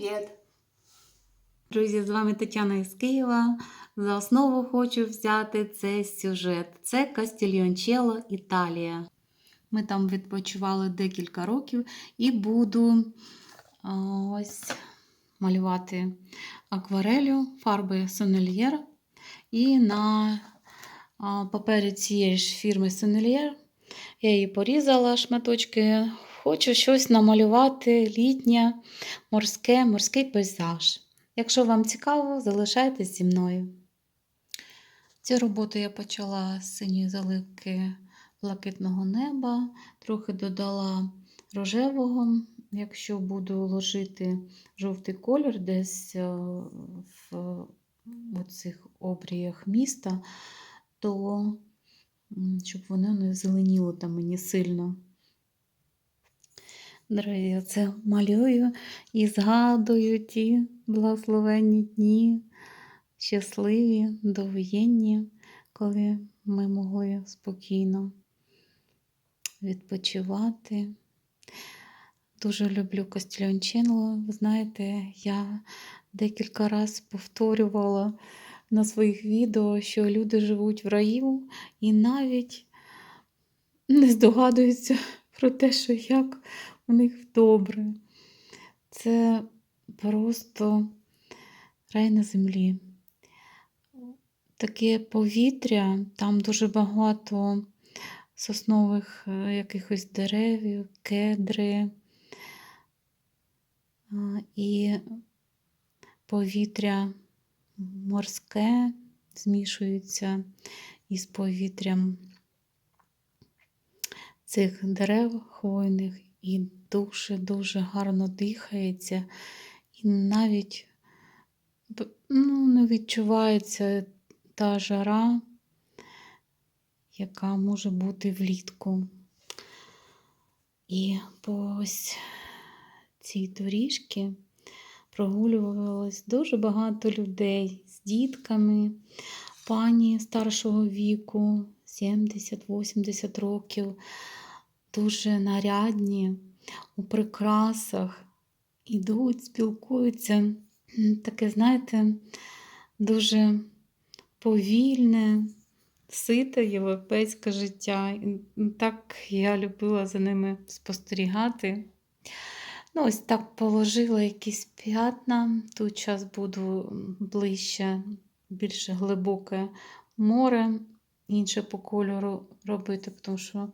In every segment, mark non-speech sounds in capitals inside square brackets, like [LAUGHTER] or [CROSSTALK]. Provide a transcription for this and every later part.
Привіт! Друзі, з вами Тетяна із Києва. За основу хочу взяти цей сюжет. Це Кастільйончело, Італія. Ми там відпочивали декілька років і буду ось малювати акварелю, фарби Сонельєр. І на папері цієї ж фірми Сонельєр я її порізала шматочки. Хочу щось намалювати літнє, морське, морський пейзаж. Якщо вам цікаво, залишайтесь зі мною. Цю роботу я почала з синьої заливки блакитного неба, трохи додала рожевого. Якщо буду ложити жовтий колір десь е, в цих обріях міста, то щоб воно не зеленіло там мені сильно. Я це малюю і згадую ті благословенні дні, щасливі, довоєнні, коли ми могли спокійно відпочивати. Дуже люблю Костільонченло. Ви знаєте, я декілька разів повторювала на своїх відео, що люди живуть в раю і навіть не здогадуються про те, що як у них добре. Це просто рай на землі. Таке повітря, там дуже багато соснових е, якихось деревів, кедри. І повітря морське змішується із повітрям цих дерев хвойних і дуже-дуже гарно дихається, і навіть ну, не відчувається та жара, яка може бути влітку. І по ось цій доріжці прогулювалось дуже багато людей з дітками, пані старшого віку, 70-80 років, дуже нарядні, у прикрасах, ідуть, спілкуються. Таке, знаєте, дуже повільне, сите європейське життя. Так я любила за ними спостерігати. Ну, ось так положила якісь п'ятна. Тут час буду ближче, більш глибоке море, інше по кольору робити, тому що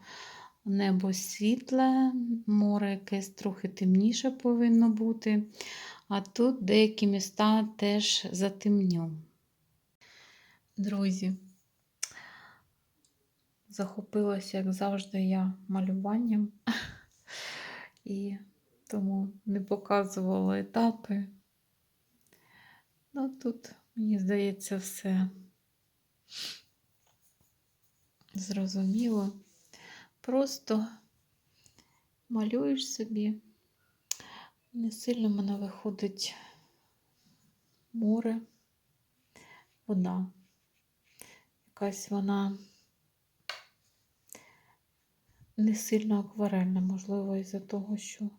небо світле, море якесь трохи темніше повинно бути. А тут деякі міста теж затемню. Друзі, захопилася, як завжди, я малюванням. І тому не показувала етапи. Ну, тут, мені здається, все зрозуміло. Просто малюєш собі. Не сильно в мене виходить море, вода. Якась вона не сильно акварельна, можливо, із-за того, що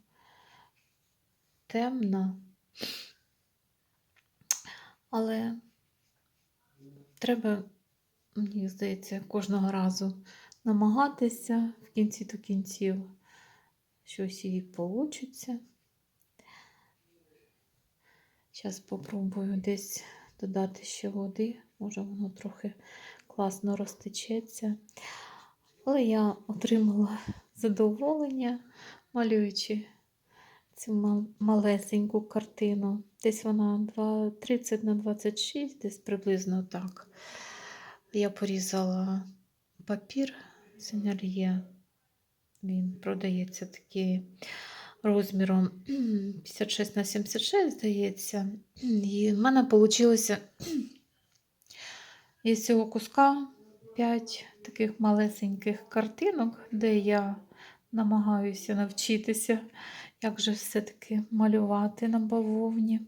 темна, але треба, мені здається, кожного разу намагатися в кінці до кінців щось і вийде. Зараз спробую десь додати ще води, може воно трохи класно розтечеться. Але я отримала задоволення, малюючи цю малесеньку картину. Десь вона 30 на 26, десь приблизно так. Я порізала папір синяр'є. Він продається такий розміром [CLEARS THROAT] 56 на 76, здається. І в мене вийшло [CLEARS THROAT] із цього куска 5 таких малесеньких картинок, де я намагаюся навчитися, як же все-таки малювати на бавовні.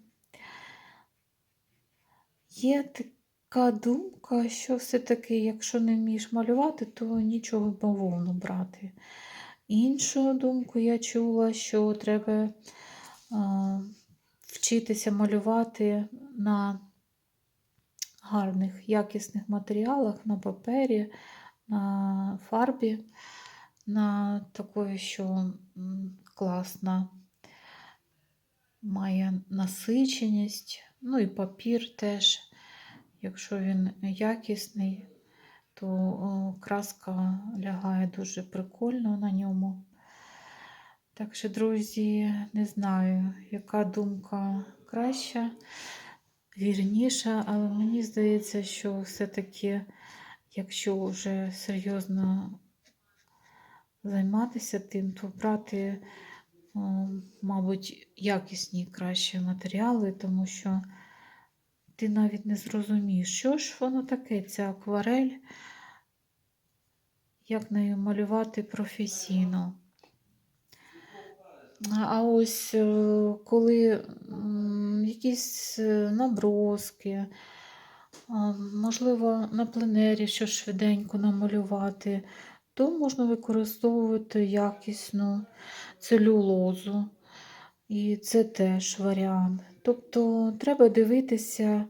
Є така думка, що все-таки, якщо не вмієш малювати, то нічого бавовну брати. Іншу думку я чула, що треба а, вчитися малювати на гарних, якісних матеріалах, на папері, на фарбі, на такої, що класна, має насиченість, ну і папір теж, якщо він якісний, то краска лягає дуже прикольно на ньому. Так що, друзі, не знаю, яка думка краща, вірніша, але мені здається, що все-таки, якщо вже серйозно займатися тим, то брати, мабуть, якісні кращі матеріали, тому що ти навіть не зрозумієш, що ж воно таке, ця акварель, як нею малювати професійно. А ось е, коли якісь е, наброски, можливо, на пленері щось швиденько намалювати, то можна використовувати якісну целюлозу. І це теж варіант. Тобто треба дивитися,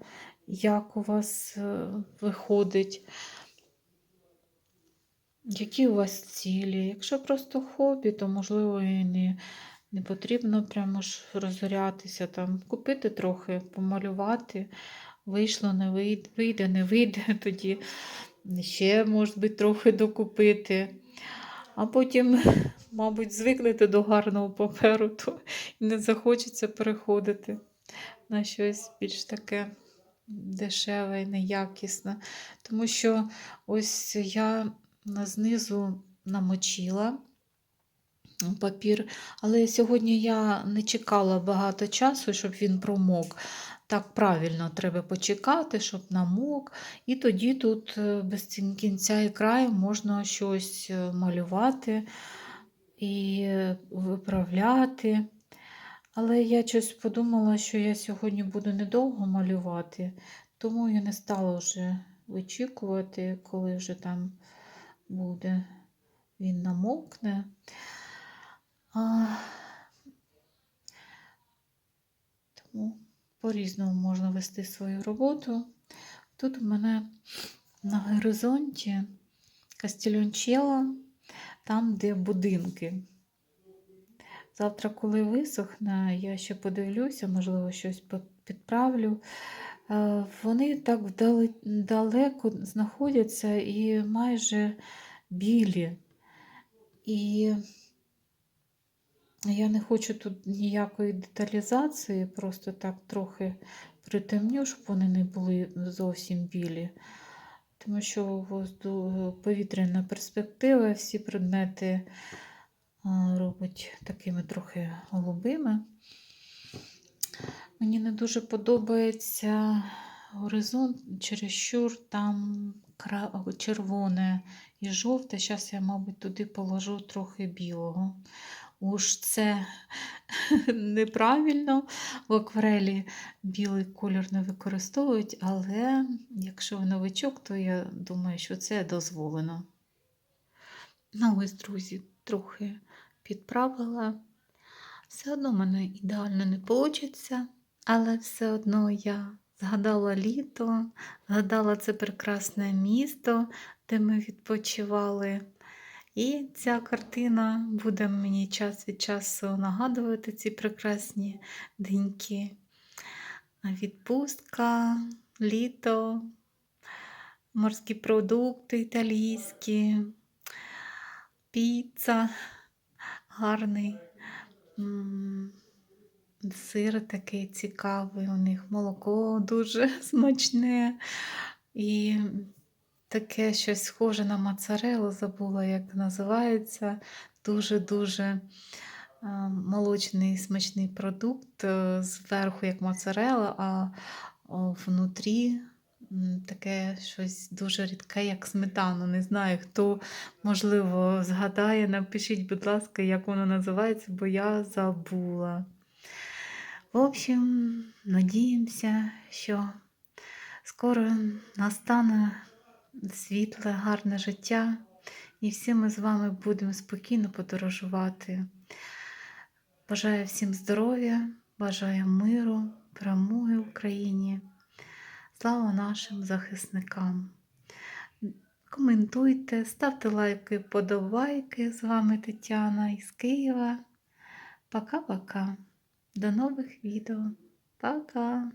як у вас е, виходить, які у вас цілі. Якщо просто хобі, то можливо і не, не потрібно прямо ж розорятися, там, купити трохи, помалювати. Вийшло, не вийде, вийде, не вийде, [LAUGHS] тоді ще, може бути, трохи докупити. А потім, [LAUGHS] мабуть, звикнете до гарного паперу, то не захочеться переходити на щось більш таке дешеве і неякісне. Тому що ось я знизу намочила папір, але сьогодні я не чекала багато часу, щоб він промок. Так правильно треба почекати, щоб намок. І тоді тут е, без кінця і краю можна щось е, малювати і виправляти. Але я щось подумала, що я сьогодні буду недовго малювати, тому я не стала вже вичікувати, коли вже там буде він намокне. А, тому по-різному можна вести свою роботу. Тут у мене на горизонті Кастільончело, там, де будинки. Завтра, коли висохне, я ще подивлюся, можливо, щось підправлю. Е, Вони так далеко знаходяться і майже білі. І я не хочу тут ніякої деталізації, просто так трохи притемню, щоб вони не були зовсім білі. Тому що повітряна перспектива, всі предмети робить такими трохи голубими. Мені не дуже подобається горизонт, чересчур там червоне і жовте. Зараз я, мабуть, туди положу трохи білого. Уж це [LAUGHS] неправильно. В акварелі білий колір не ви але якщо ви новичок, то я думаю, що це дозволено. Ну, ось, друзі, трохи підправила. Все одно в мене ідеально не вийде, але все одно я згадала літо, згадала це прекрасне місто, де ми відпочивали. І ця картина буде мені час від часу нагадувати ці прекрасні деньки. Відпустка, літо, морські продукти італійські, піца, гарний сир такий цікавий у них, молоко дуже [LAUGHS] смачне. І таке щось схоже на моцарелу, забула, як називається. Дуже-дуже е, молочний смачний продукт. е, Зверху як моцарела, а внутрі таке щось дуже рідке, як сметана. Не знаю, хто, можливо, згадає. Напишіть, будь ласка, як воно називається, бо я забула. В общем, надіємося, що скоро настане світле, гарне життя, і всі ми з вами будемо спокійно подорожувати. Бажаю всім здоров'я, Бажаю миру, перемоги Україні. Слава нашим захисникам. Коментуйте, ставте лайки, подобайки. З вами Тетяна із Києва. Пока-пока. До нових відео. Пока!